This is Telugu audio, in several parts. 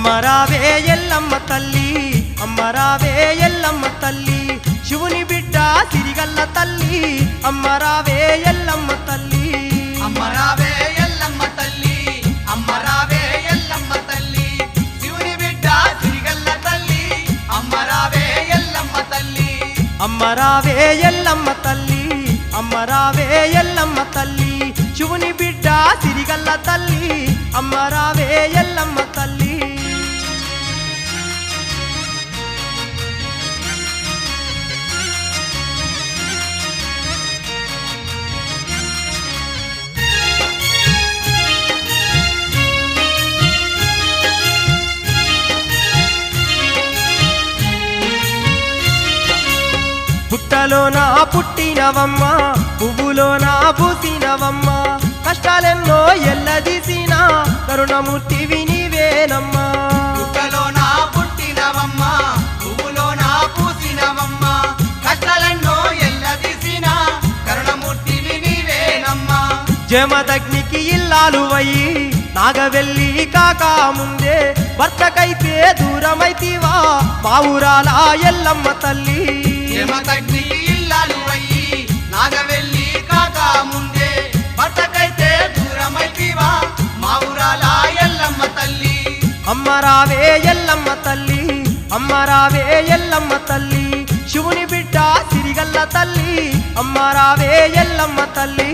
అమ్మరావే ఎల్లమ్మ తల్లి అమ్మరావే ఎల్లమ్మ తల్లి శివుని బిడ్డ సిరిగల్ల తల్లి అమ్మరావే ఎల్లమ్మ తల్లి. అమ్మరావే ఎల్లమ్మ తల్లి అమ్మరావే ఎల్లమ్మ తల్లి శివుని బిడ్డ సిరిగల్ల తల్లి అమ్మరావే ఎల్లమ్మ తల్లి. అమ్మరావే ఎల్లమ్మ తల్లి అమ్మరావే ఎల్లమ్మ తల్లి శివుని బిడ్డ సిరిగల్ల తల్లి అమ్మరావే ఎల్లమ్మ తల్లి. పుట్టలోన పుట్టినవమ్మ పువ్వులోన పూసినవమ్మ కష్టాలెన్నో ఎల్లదీసిన కరుణమూర్తివి నీవేనమ్మా పుట్టలోన పుట్టినవమ్మ పువ్వులోన పూసినవమ్మ కష్టాలెన్నో ఎల్లదీసిన కరుణమూర్తివి నీవేనమ్మా జమదగ్నికి ఇల్లాలు అయి నాగవెల్లి కాక ముందే భర్తకైతే దూరమైతివా మా ఊరాల ఎల్లమ్మ తల్లి. యమతగ్ని ఇల్లాలు అయ్యి నాగవెల్లి కాక ముందే భర్తకైతే దూరమైతివా మా ఊరాల ఎల్లమ్మ తల్లి. అమ్మరావే ఎల్లమ్మ తల్లి అమ్మరావే ఎల్లమ్మ తల్లి శివుని బిడ్డ సిరిగల్ల తల్లి అమ్మరావే ఎల్లమ్మ తల్లి.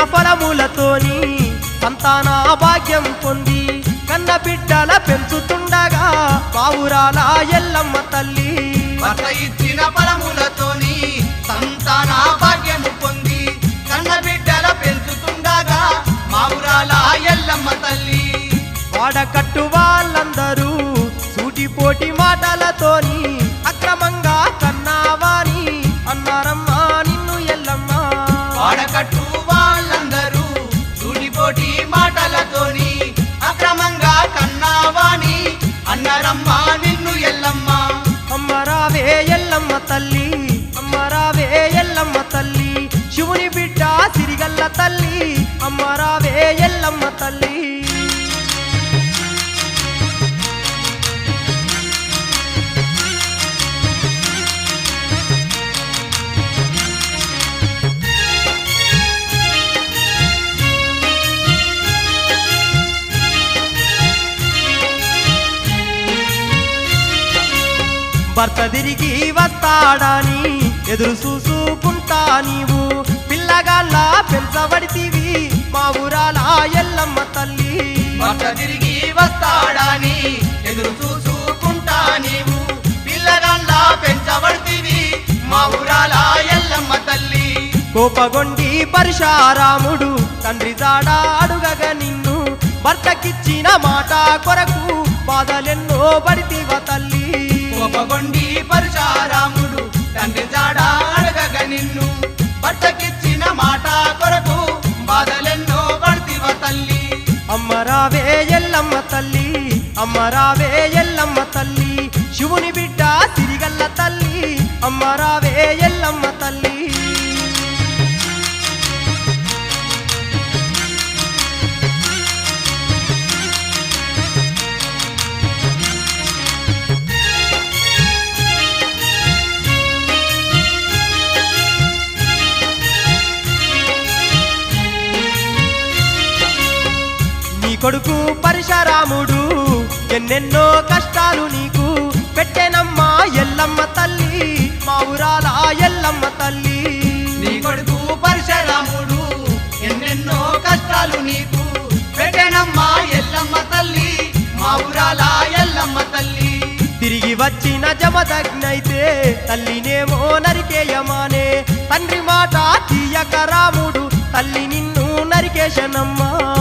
ఇచ్చిన ఫలములతోని సంతాన భాగ్యం పొంది కన్న బిడ్డల పెంచుతుండగా పావురాల ఎల్లమ్మ తల్లి భర్త ఇచ్చిన ఫలములతోని సంతాన భాగ్యం పొంది కన్న బిడ్డల పెంచుతుండగా మా ఎల్లమ్మ తల్లి వాడకట్టు వాళ్ళందరూ సూటిపోటి మాటలతోని అక్రమంగా కన్నావాని అన్నారమ్మా నిన్ను ఎల్లమ్మ. వాడకట్టు తల్లి భర్త తిరిగి వస్తాడని ఎదురు చూసుకుంటా నీవు. పిల్లగాళ్ళ పెంచబడితివి మా ఊరాల ఎల్లమ్మ తల్లి. భర్త తిరిగి వస్తాడని ఎదురు చూసుకుంటా నీవు. పిల్లగాళ్ళ పెంచబడితివి మా ఊరాల ఎల్లమ్మ తల్లి. కోపగొండి పరశారాముడు తండ్రి జాడ అడుగగ నిన్ను. భర్తకిచ్చిన మాట కొరకు బాధలెన్నో పడితివ తల్లి. కోపగొండి పరశురాముడు తండ్రి జాడ అడగగ నిన్ను. భర్తకిచ్చిన మాట కొరకు బాధలెన్నో పడితివ తల్లి. అమ్మ రావే ఎల్లమ్మ తల్లి అమ్మ రావే ఎల్లమ్మ తల్లి. శివుని బిడ్డ తిరిగల్ల తల్లి అమ్మ రావే కొడుకు పరశురాముడు. ఎన్నెన్నో కష్టాలు నీకు పెట్టెనమ్మా ఎల్లమ్మ తల్లి. మా ఊరాల ఎల్లమ్మ తల్లి. నీ కొడుకు పరశురాముడు ఎన్నెన్నో కష్టాలు నీకు పెట్టెనమ్మా ఎల్లమ్మ తల్లి. మా ఊరాల ఎల్లమ్మ తల్లి. తిరిగి వచ్చిన జమదగ్నైతే తల్లినేమో నరికేయమానే. తండ్రి మాట తీయక రాముడు తల్లి నిన్ను నరికేశనమ్మా.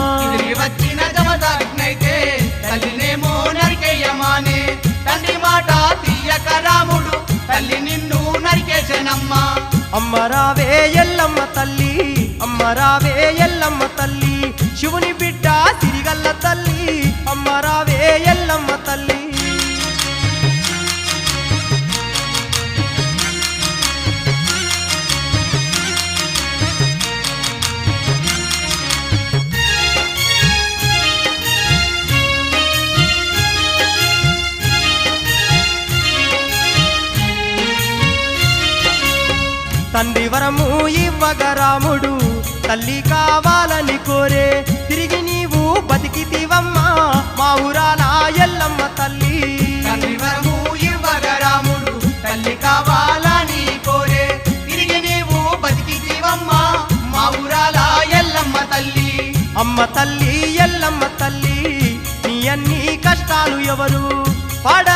అమ్మరావే ఎల్లమ్మ తల్లి. శివుని బిడ్డ సిరిగల్ల తల్లి. అమ్మరావే ఎల్లమ్మ తల్లి. తండ్రి వరము ఇవ్వగరాముడు తల్లి కావాలని కోరే తిరిగి నీవు బతికితివమ్మా. మా ఊరాల ఎల్లమ్మ తల్లి. ఇవ్వగరాముడు తల్లి కావాలని కోరే తిరిగి నీవు బతికి జీవమ్మ మా ఊరాల ఎల్లమ్మ తల్లి. అమ్మ తల్లి ఎల్లమ్మ తల్లి నీ అన్ని కష్టాలు ఎవరు పడ